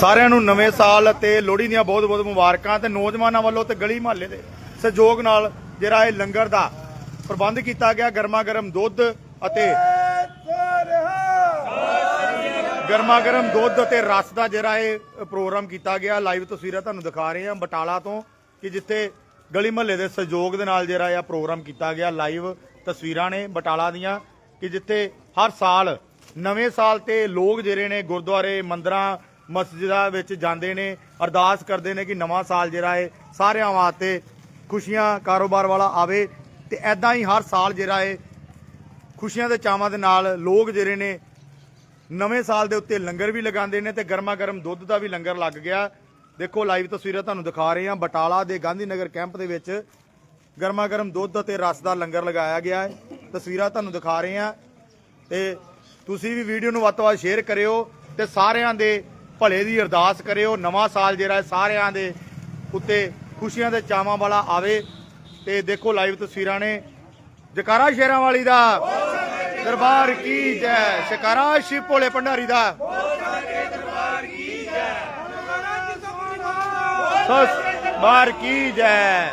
ਸਾਰਿਆਂ ਨੂੰ ਨਵੇਂ ਸਾਲ ਅਤੇ ਲੋਹੜੀ ਦੀਆਂ ਬਹੁਤ ਬਹੁਤ ਮੁਬਾਰਕਾਂ ਤੇ ਨੌਜਵਾਨਾਂ ਵੱਲੋਂ ਤੇ ਗਲੀ ਮਹੱਲੇ ਦੇ ਸਹਿਯੋਗ ਨਾਲ ਜਿਹੜਾ ਇਹ ਲੰਗਰ ਦਾ ਪ੍ਰਬੰਧ ਕੀਤਾ ਗਿਆ, ਗਰਮਾ ਗਰਮ ਦੁੱਧ ਅਤੇ ਗਰਮਾ ਗਰਮ ਦੁੱਧ ਅਤੇ ਰਸ ਦਾ ਜਿਹੜਾ ਇਹ ਪ੍ਰੋਗਰਾਮ ਕੀਤਾ ਗਿਆ। ਲਾਈਵ ਤਸਵੀਰਾਂ ਤੁਹਾਨੂੰ ਦਿਖਾ ਰਹੇ ਹਾਂ ਬਟਾਲਾ ਤੋਂ ਕਿ ਜਿੱਥੇ ਗਲੀ ਮਹੱਲੇ ਦੇ ਸਹਿਯੋਗ ਦੇ ਨਾਲ ਜਿਹੜਾ ਇਹ ਪ੍ਰੋਗਰਾਮ ਕੀਤਾ ਗਿਆ। ਲਾਈਵ ਤਸਵੀਰਾਂ ਨੇ ਬਟਾਲਾ ਦੀਆਂ ਕਿ ਜਿੱਥੇ ਹਰ ਸਾਲ ਨਵੇਂ ਸਾਲ ਤੇ ਲੋਕ ਜਿਹੜੇ ਨੇ ਗੁਰਦੁਆਰੇ, ਮੰਦਰਾਂ ਮਸਜਿਦਾਂ ਵਿੱਚ ਜਾਂਦੇ ਨੇ, ਅਰਦਾਸ ਕਰਦੇ ਨੇ ਕਿ ਨਵਾਂ ਸਾਲ ਜਿਹੜਾ ਹੈ ਸਾਰਿਆਂ ਵਾਸਤੇ ਖੁਸ਼ੀਆਂ ਕਾਰੋਬਾਰ ਵਾਲਾ ਆਵੇ ਤੇ ਐਦਾਂ ਹੀ ਹਰ ਸਾਲ ਜਿਹੜਾ ਹੈ ਖੁਸ਼ੀਆਂ ਦੇ ਚਾਵਾਂ ਦੇ ਨਾਲ ਲੋਕ ਜਿਹੜੇ ਨੇ, ਨਵੇਂ ਸਾਲ ਦੇ ਉੱਤੇ ਲੰਗਰ ਵੀ ਲਗਾਉਂਦੇ ਨੇ ਤੇ ਗਰਮਾ ਗਰਮ ਦੁੱਧ ਦਾ ਵੀ ਲੰਗਰ ਲੱਗ ਗਿਆ। ਦੇਖੋ, ਲਾਈਵ ਤਸਵੀਰਾਂ ਤੁਹਾਨੂੰ ਦਿਖਾ ਰਹੇ ਹਾਂ। ਬਟਾਲਾ ਦੇ ਗਾਂਧੀ ਨਗਰ ਕੈਂਪ ਦੇ ਵਿੱਚ ਗਰਮਾ ਗਰਮ ਦੁੱਧ ਅਤੇ ਰਸ ਦਾ ਲੰਗਰ ਲਗਾਇਆ ਗਿਆ ਹੈ। ਤਸਵੀਰਾਂ ਤੁਹਾਨੂੰ ਦਿਖਾ ਰਹੇ ਹਾਂ ਤੇ ਤੁਸੀਂ ਵੀ ਵੀਡੀਓ ਨੂੰ ਵੱਧ ਤੋਂ ਵੱਧ ਸ਼ੇਅਰ ਕਰਿਓ ਤੇ ਸਾਰਿਆਂ ਦੇ ਭਲੇ ਦੀ ਅਰਦਾਸ ਕਰਿਓ, ਨਵਾਂ ਸਾਲ ਜਿਹੜਾ ਸਾਰਿਆਂ ਦੇ ਉੱਤੇ ਖੁਸ਼ੀਆਂ ਦੇ ਚਾਵਾਂ ਵਾਲਾ ਆਵੇ। ਤੇ ਦੇਖੋ ਲਾਈਵ ਤਸਵੀਰਾਂ ਨੇ। ਜਕਾਰਾ ਸ਼ੇਰਾਂ ਵਾਲੀ ਦਾ। ਦਰਬਾਰ ਕੀ ਜੈ। ਸ਼ਿਕਾਰਾ ਸ਼ਿਵ ਭੋਲੇ ਭੰਡਾਰੀ ਦਾ। ਸਸ ਬਾਰ ਕੀ ਜੈ।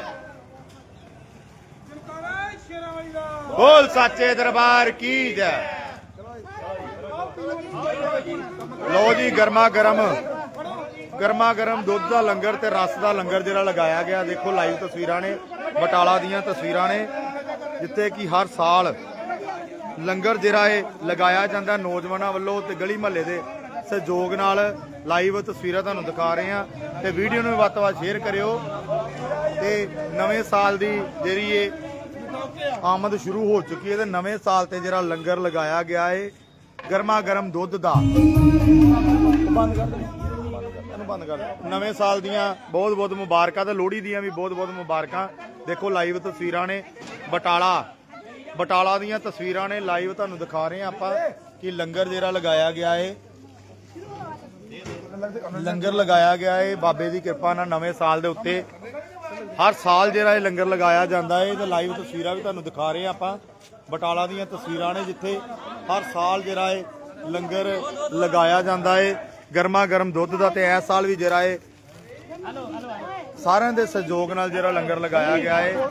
ਬੋਲ ਸਾਚੇ ਦਰਬਾਰ ਕੀ ਜੈ। ਲਓ ਜੀ, ਗਰਮਾ ਗਰਮ। ਗਰਮਾ ਗਰਮ ਦੁੱਧ ਦਾ ਲੰਗਰ ਤੇ ਰਸ ਦਾ ਲੰਗਰ ਜਿਹੜਾ ਲਗਾਇਆ ਗਿਆ। ਦੇਖੋ ਲਾਈਵ ਤਸਵੀਰਾਂ ਨੇ, ਬਟਾਲਾ ਦੀਆਂ ਤਸਵੀਰਾਂ ਨੇ, ਜਿੱਥੇ ਕਿ ਹਰ ਸਾਲ ਲੰਗਰ ਜਿਹੜਾ ਇਹ ਲਗਾਇਆ ਜਾਂਦਾ ਨੌਜਵਾਨਾਂ ਵੱਲੋਂ ਤੇ ਗਲੀ ਮਹੱਲੇ ਦੇ ਸਹਿਯੋਗ ਨਾਲ ਲਾਈਵ ਤਸਵੀਰਾਂ ਤੁਹਾਨੂੰ ਦਿਖਾ ਰਹੇ ਹਾਂ। ਤੇ ਵੀਡੀਓ ਨੂੰ ਵੱਧ ਤੋਂ ਵੱਧ ਸ਼ੇਅਰ ਕਰਿਓ। ਤੇ ਨਵੇਂ ਸਾਲ ਦੀ ਜਿਹੜੀ ਇਹ ਆਮਦ ਸ਼ੁਰੂ ਹੋ ਚੁੱਕੀ ਹੈ ਤੇ ਨਵੇਂ ਸਾਲ ਤੇ ਜਿਹੜਾ ਲੰਗਰ ਲਗਾਇਆ ਗਿਆ ਹੈ ਗਰਮਾ ਗਰਮ ਦੁੱਧ ਦਾ। ਬੰਦ ਕਰ ਦੇ ਇਹਨੂੰ ਬੰਦ ਕਰ ਦੇ ਨਵੇਂ ਸਾਲ ਦੀਆਂ ਬਹੁਤ ਬਹੁਤ ਮੁਬਾਰਕਾਂ ਤੇ ਲੋਹੜੀ ਦੀਆਂ ਵੀ ਬਹੁਤ ਬਹੁਤ ਮੁਬਾਰਕਾਂ। ਦੇਖੋ ਲਾਈਵ ਤਸਵੀਰਾਂ ਨੇ। ਬਟਾਲਾ। ਬਟਾਲਾ ਦੀਆਂ ਤਸਵੀਰਾਂ ਨੇ। ਲਾਈਵ ਤੁਹਾਨੂੰ ਦਿਖਾ ਰਹੇ ਹਾਂ ਆਪਾਂ ਕਿ ਲੰਗਰ ਜਿਹੜਾ ਲਗਾਇਆ ਗਿਆ ਹੈ ਲੰਗਰ ਲਗਾਇਆ ਗਿਆ ਹੈ ਬਾਬੇ ਦੀ ਕਿਰਪਾ ਨਾਲ ਨਵੇਂ ਸਾਲ ਦੇ ਉੱਤੇ ਹਰ ਸਾਲ ਜਿਹੜਾ ਇਹ ਲੰਗਰ ਲਗਾਇਆ ਜਾਂਦਾ ਹੈ ਤੇ ਲਾਈਵ ਤਸਵੀਰਾਂ ਵੀ ਤੁਹਾਨੂੰ ਦਿਖਾ ਰਹੇ ਹਾਂ ਆਪਾਂ। ਬਟਾਲਾ ਦੀਆਂ ਤਸਵੀਰਾਂ ਨੇ ਜਿੱਥੇ ਹਰ ਸਾਲ ਜਿਹੜਾ ਇਹ ਲੰਗਰ ਲਗਾਇਆ ਜਾਂਦਾ ਹੈ ਗਰਮਾ ਗਰਮ ਦੁੱਧ ਦਾ ਤੇ ਇਸ ਸਾਲ ਵੀ ਜਿਹੜਾ ਇਹ ਸਾਰਿਆਂ ਦੇ ਸਹਿਯੋਗ ਨਾਲ ਜਿਹੜਾ ਲੰਗਰ ਲਗਾਇਆ ਗਿਆ ਹੈ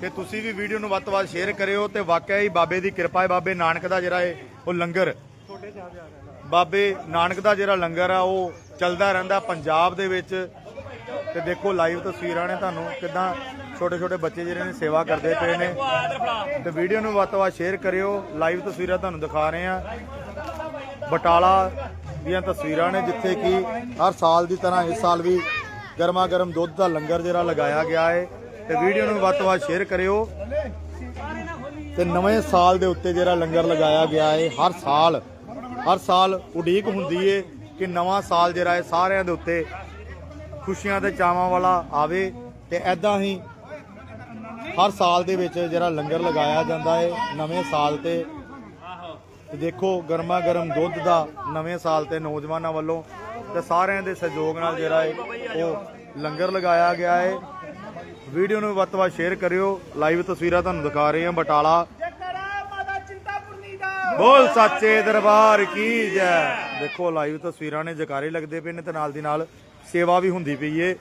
ਤੇ ਤੁਸੀਂ ਵੀ ਵੀਡੀਓ ਨੂੰ ਵੱਧ ਤੋਂ ਵੱਧ ਸ਼ੇਅਰ ਕਰਿਓ ਤੇ ਵਾਕਿਆ ਹੀ ਬਾਬੇ ਦੀ ਕਿਰਪਾ ਹੈ ਬਾਬੇ ਨਾਨਕ ਦਾ ਜਿਹੜਾ ਹੈ ਉਹ ਲੰਗਰ। ਬਾਬੇ ਨਾਨਕ ਦਾ ਜਿਹੜਾ ਲੰਗਰ ਆ, ਉਹ ਚੱਲਦਾ ਰਹਿੰਦਾ ਪੰਜਾਬ ਦੇ ਵਿੱਚ। ਤੇ ਦੇਖੋ ਲਾਈਵ ਤਸਵੀਰਾਂ ਨੇ ਤੁਹਾਨੂੰ ਕਿਦਾਂ ਛੋਟੇ ਛੋਟੇ ਬੱਚੇ ਜਿਹੜੇ ਨੇ ਸੇਵਾ ਕਰਦੇ ਪਏ ਨੇ। ਤੇ ਵੀਡੀਓ ਨੂੰ ਵੱਧ ਤੋਂ ਵੱਧ ਸ਼ੇਅਰ ਕਰਿਓ। ਲਾਈਵ ਤਸਵੀਰਾਂ ਤੁਹਾਨੂੰ ਦਿਖਾ ਰਹੇ ਹਾਂ। ਬਟਾਲਾ ਦੀਆਂ ਤਸਵੀਰਾਂ ਨੇ, ਜਿੱਥੇ ਕਿ ਹਰ ਸਾਲ ਦੀ ਤਰ੍ਹਾਂ ਇਸ ਸਾਲ ਵੀ ਗਰਮਾ ਗਰਮ ਦੁੱਧ ਦਾ ਲੰਗਰ ਜਿਹੜਾ ਲਗਾਇਆ ਗਿਆ ਹੈ। ਤੇ ਵੀਡੀਓ ਨੂੰ ਵੱਧ ਤੋਂ ਵੱਧ ਸ਼ੇਅਰ ਕਰਿਓ। ਤੇ ਨਵੇਂ ਸਾਲ ਦੇ ਉੱਤੇ ਜਿਹੜਾ ਲੰਗਰ ਲਗਾਇਆ ਗਿਆ ਹੈ, ਹਰ ਸਾਲ ਹਰ ਸਾਲ ਉਡੀਕ ਹੁੰਦੀ ਏ ਕਿ ਨਵਾਂ ਸਾਲ ਜਿਹੜਾ ਹੈ ਸਾਰਿਆਂ ਦੇ ਉੱਤੇ ਖੁਸ਼ੀਆਂ ਤੇ ਚਾਵਾਂ ਵਾਲਾ ਆਵੇ। ਤੇ ਐਦਾਂ ਹੀ ਹਰ ਸਾਲ ਦੇ ਵਿੱਚ ਜਿਹੜਾ ਲੰਗਰ ਲਗਾਇਆ ਜਾਂਦਾ ਹੈ ਨਵੇਂ ਸਾਲ ਤੇ। ਦੇਖੋ ਗਰਮਾ ਗਰਮ ਦੁੱਧ ਦਾ ਨਵੇਂ ਸਾਲ ਤੇ ਨੌਜਵਾਨਾਂ ਵੱਲੋਂ ਤੇ ਸਾਰਿਆਂ ਦੇ ਸਹਿਯੋਗ ਨਾਲ ਜਿਹੜਾ ਹੈ ਉਹ ਲੰਗਰ ਲਗਾਇਆ ਗਿਆ ਹੈ ਵੀਡੀਓ ਨੂੰ ਵੱਧ ਤੋਂ ਵੱਧ ਸ਼ੇਅਰ ਕਰਿਓ। ਲਾਈਵ ਤਸਵੀਰਾਂ ਤੁਹਾਨੂੰ ਦਿਖਾ ਰਹੇ ਹਾਂ ਬਟਾਲਾ। ਜਕਰਾ ਬੋਲ ਸੱਚੇ ਦਰਬਾਰ ਕੀ ਜੈ। ਦੇਖੋ, ਲਾਈਵ ਤਸਵੀਰਾਂ ਨੇ ਜਕਾਰੇ ਲੱਗਦੇ ਪਏ ਨੇ ਤੇ ਨਾਲ ਦੀ ਨਾਲ ਸੇਵਾ ਵੀ ਹੁੰਦੀ ਪਈ ਏ।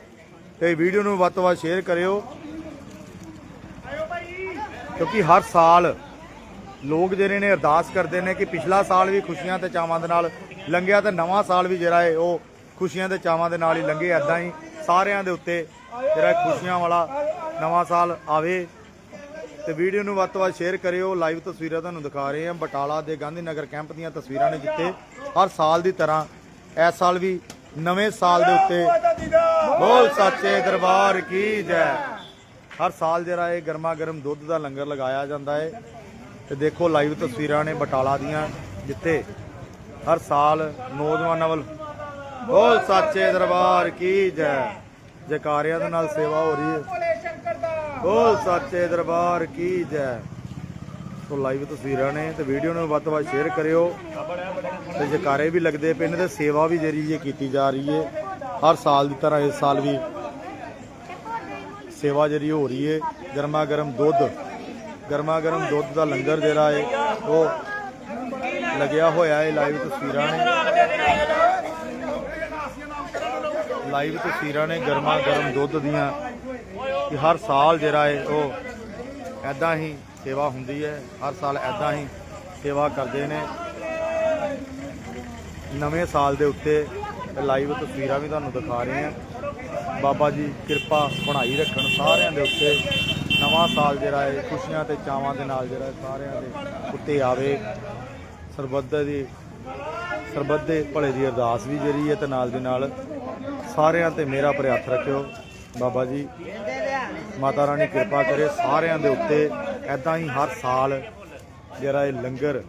ਤੇ ਵੀਡੀਓ ਨੂੰ ਵੱਧ ਤੋਂ ਵੱਧ ਸ਼ੇਅਰ ਕਰਿਓ। ਕਿਉਂਕਿ ਹਰ ਸਾਲ ਲੋਕ ਜਿਹੜੇ ਨੇ ਅਰਦਾਸ ਕਰਦੇ ਨੇ ਕਿ ਪਿਛਲਾ ਸਾਲ ਵੀ ਖੁਸ਼ੀਆਂ ਤੇ ਚਾਵਾਂ ਦੇ ਨਾਲ ਲੰਘਿਆ ਤੇ ਨਵਾਂ ਸਾਲ ਵੀ ਜਿਹੜਾ ਹੈ ਉਹ ਖੁਸ਼ੀਆਂ ਤੇ ਚਾਵਾਂ ਦੇ ਨਾਲ ਹੀ ਲੰਘੇ ਐਦਾਂ ਹੀ ਸਾਰਿਆਂ ਦੇ ਉੱਤੇ ਜਿਹੜਾ ਖੁਸ਼ੀਆਂ ਵਾਲਾ ਨਵਾਂ ਸਾਲ ਆਵੇ। ਤੇ ਵੀਡੀਓ ਨੂੰ ਵੱਧ ਤੋਂ ਵੱਧ ਸ਼ੇਅਰ ਕਰਿਓ ਲਾਈਵ ਤਸਵੀਰਾਂ ਤੁਹਾਨੂੰ ਦਿਖਾ ਰਹੇ ਹਾਂ। ਬਟਾਲਾ ਦੇ ਗਾਂਧੀ ਨਗਰ ਕੈਂਪ ਦੀਆਂ ਤਸਵੀਰਾਂ ਨੇ ਜਿੱਥੇ ਹਰ ਸਾਲ ਦੀ ਤਰ੍ਹਾਂ ਇਸ ਸਾਲ ਵੀ ਨਵੇਂ ਸਾਲ ਦੇ ਉੱਤੇ ਬੋਲ ਸੱਚੇ ਦਰਬਾਰ ਕੀ ਜੈ। ਹਰ ਸਾਲ ਜਿਹੜਾ ਇਹ ਗਰਮਾ ਗਰਮ ਦੁੱਧ ਦਾ ਲੰਗਰ ਲਗਾਇਆ ਜਾਂਦਾ ਹੈ ਤੇ ਦੇਖੋ ਲਾਈਵ ਤਸਵੀਰਾਂ ਨੇ ਬਟਾਲਾ ਦੀਆਂ ਜਿੱਥੇ ਹਰ ਸਾਲ ਨੌਜਵਾਨਾਂ ਵੱਲ ਬੋਲ ਸੱਚੇ ਦਰਬਾਰ ਕੀ ਜੈ। ਜਕਾਰਿਆਂ ਦੇ ਨਾਲ ਸੇਵਾ ਹੋ ਰਹੀ ਹੈ ਭੋਲੇ ਬੋਲ ਸੱਚੇ ਦਰਬਾਰ ਕੀ ਜੈ। ਸੋ ਲਾਈਵ ਤਸਵੀਰਾਂ ਨੇ ਤੇ ਵੀਡੀਓ ਨੂੰ ਵੱਧ ਤੋਂ ਵੱਧ ਸ਼ੇਅਰ ਕਰਿਓ। ਤੇ ਜਕਾਰੇ ਵੀ ਲੱਗਦੇ ਪਏ ਨੇ ਤੇ ਸੇਵਾ ਵੀ ਜਿਹੜੀ ਇਹ ਕੀਤੀ ਜਾ ਰਹੀ ਹੈ ਹਰ ਸਾਲ ਦੀ ਤਰ੍ਹਾਂ ਇਸ ਸਾਲ ਵੀ ਸੇਵਾ ਜਿਹੜੀ ਹੋ ਰਹੀ ਹੈ ਗਰਮਾ ਗਰਮ ਦੁੱਧ। ਗਰਮਾ ਗਰਮ ਦੁੱਧ ਦਾ ਲੰਗਰ ਜਿਹੜਾ ਹੈ ਉਹ ਲੱਗਿਆ ਹੋਇਆ ਹੈ ਲਾਈਵ ਤਸਵੀਰਾਂ ਨੇ। ਲਾਈਵ ਤਸਵੀਰਾਂ ਨੇ ਗਰਮਾ ਗਰਮ ਦੁੱਧ ਦੀਆਂ ਕਿ ਹਰ ਸਾਲ ਜਿਹੜਾ ਹੈ ਉਹ ਐਦਾਂ ਹੀ ਸੇਵਾ ਹੁੰਦੀ ਹੈ ਹਰ ਸਾਲ ਐਦਾਂ ਹੀ ਸੇਵਾ ਕਰਦੇ ਨੇ। ਨਵੇਂ ਸਾਲ ਦੇ ਉੱਤੇ ਲਾਈਵ ਤਸਵੀਰਾਂ ਵੀ ਤੁਹਾਨੂੰ ਦਿਖਾ ਰਹੇ ਹਾਂ ਬਾਬਾ ਜੀ ਕਿਰਪਾ ਬਣਾਈ ਰੱਖਣ ਸਾਰਿਆਂ ਦੇ ਉੱਤੇ। ਨਵਾਂ ਸਾਲ ਜਿਹੜਾ ਹੈ, ਖੁਸ਼ੀਆਂ ਤੇ ਚਾਵਾਂ ਦੇ ਨਾਲ ਜਿਹੜਾ ਸਾਰਿਆਂ ਦੇ ਉੱਤੇ ਆਵੇ। ਸਰਬੱਤ ਦੀ ਸਰਬੱਤ ਦੇ ਭਲੇ ਦੀ ਅਰਦਾਸ ਵੀ ਜਿਹੜੀ ਹੈ ਤੇ ਨਾਲ ਦੀ ਨਾਲ ਸਾਰਿਆਂ ਤੇ ਮੇਰਾ ਭਰੇ ਹੱਥ ਰੱਖਿਓ। ਬਾਬਾ ਜੀ, ਮਾਤਾ ਰਾਣੀ ਕਿਰਪਾ ਕਰੇ ਸਾਰਿਆਂ ਦੇ ਉੱਤੇ। ਐਦਾਂ ਹੀ ਹਰ ਸਾਲ ਜਿਹੜਾ ਇਹ ਲੰਗਰ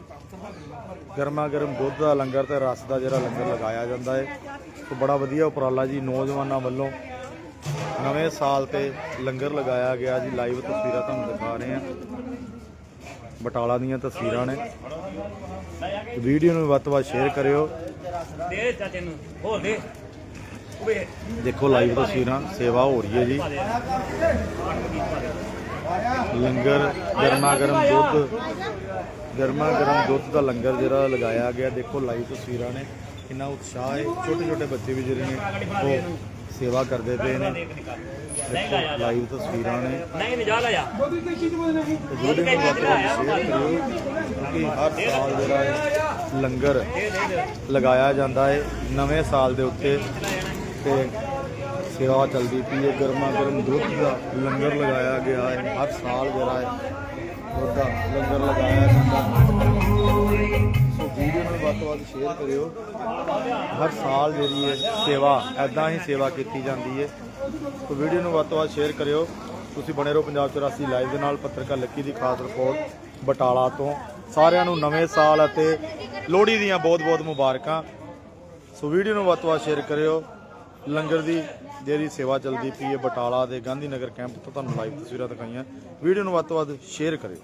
ਗਰਮਾ ਗਰਮ ਦੁੱਧ ਦਾ ਲੰਗਰ ਤੇ ਰਸ ਦਾ ਜਿਹੜਾ ਲੰਗਰ ਲਗਾਇਆ ਜਾਂਦਾ ਹੈ। ਸੋ ਬੜਾ ਵਧੀਆ ਉਪਰਾਲਾ ਜੀ ਨੌਜਵਾਨਾਂ ਵੱਲੋਂ। ਨਵੇਂ ਸਾਲ ਤੇ ਲੰਗਰ ਲਗਾਇਆ ਗਿਆ ਜੀ ਲਾਈਵ ਤਸਵੀਰਾਂ ਤੁਹਾਨੂੰ ਦਿਖਾ ਰਹੇ ਹਾਂ। ਬਟਾਲਾ ਦੀਆਂ ਤਸਵੀਰਾਂ ਨੇ। ਵੀਡੀਓ ਨੂੰ ਵੱਧ ਤੋਂ ਵੱਧ ਸ਼ੇਅਰ ਕਰਿਓ। ਦੇ ਚਾਚੇ ਨੂੰ ਹੋਰ ਦੇ ਦੇਖੋ ਲਾਈਵ ਤਸਵੀਰਾਂ, ਸੇਵਾ ਹੋ ਰਹੀ ਹੈ ਜੀ। ਲੰਗਰ, ਗਰਮਾ ਗਰਮ ਦੁੱਧ, ਗਰਮਾ ਗਰਮ ਦੁੱਧ ਦਾ ਲੰਗਰ ਜਿਹੜਾ ਲਗਾਇਆ ਗਿਆ। ਦੇਖੋ ਲਾਈਵ ਤਸਵੀਰਾਂ ਨੇ। ਕਿੰਨਾ ਉਤਸ਼ਾਹ ਹੈ। ਛੋਟੇ ਛੋਟੇ ਬੱਚੇ ਵੀ ਜਿਹੜੇ ਨੇ ਉਹ ਸੇਵਾ ਕਰਦੇ ਪਏ ਨੇ। ਲਾਈਵ ਤਸਵੀਰਾਂ ਨੇ। ਨਹੀਂ ਨਹੀਂ ਜਾ ਲੈ ਜਾ ਵੀਡੀਓ ਨੂੰ। ਵੱਧ ਤੋਂ ਵੱਧ ਸ਼ੇਅਰ ਕਰਿਓ ਕਿਉਂਕਿ ਹਰ ਸਾਲ ਜਿਹੜਾ ਹੈ ਲੰਗਰ ਲਗਾਇਆ ਜਾਂਦਾ ਹੈ ਨਵੇਂ ਸਾਲ ਦੇ ਉੱਤੇ। ਤੇ ਸੇਵਾ ਚੱਲਦੀ ਪਈ ਹੈ ਗਰਮਾ ਗਰਮ ਦੁੱਧ ਦਾ ਲੰਗਰ ਲਗਾਇਆ ਗਿਆ ਹੈ ਹਰ ਸਾਲ ਜਿਹੜਾ ਹੈ ਦੁੱਧ ਦਾ ਲੰਗਰ ਲਗਾਇਆ ਜਾਂਦਾ। ਹੈ ਵੀਡੀਓ ਨੂੰ ਵੱਧ ਤੋਂ ਵੱਧ ਸ਼ੇਅਰ ਕਰਿਓ। ਹਰ ਸਾਲ ਜਿਹੜੀ ਹੈ ਸੇਵਾ ਐਦਾਂ ਹੀ ਸੇਵਾ ਕੀਤੀ ਜਾਂਦੀ ਹੈ ਸੋ ਵੀਡੀਓ ਨੂੰ ਵੱਧ ਤੋਂ ਵੱਧ ਸ਼ੇਅਰ ਕਰਿਓ। ਤੁਸੀਂ ਬਣੇ ਰਹੋ ਪੰਜਾਬ 84 ਲਾਈਵ ਦੇ ਨਾਲ, ਪੱਤਰਕਾਰ ਲੱਕੀ ਦੀ ਖਾਸ ਰਿਪੋਰਟ ਬਟਾਲਾ ਤੋਂ। ਸਾਰਿਆਂ ਨੂੰ ਨਵੇਂ ਸਾਲ ਅਤੇ ਲੋਹੜੀ ਦੀਆਂ ਬਹੁਤ-ਬਹੁਤ ਮੁਬਾਰਕਾਂ। ਸੋ ਵੀਡੀਓ ਨੂੰ ਵੱਧ ਤੋਂ ਵੱਧ ਸ਼ੇਅਰ ਕਰਿਓ। ਲੰਗਰ ਦੀ ਜਿਹੜੀ ਸੇਵਾ ਚੱਲਦੀ ਪਈ ਹੈ ਬਟਾਲਾ ਦੇ ਗਾਂਧੀ ਨਗਰ ਕੈਂਪ ਤੋਂ ਤੁਹਾਨੂੰ ਲਾਈਵ ਤਸਵੀਰਾਂ ਦਿਖਾਈਆਂ। ਵੀਡੀਓ ਨੂੰ ਵੱਧ ਤੋਂ ਵੱਧ ਸ਼ੇਅਰ ਕਰਿਓ।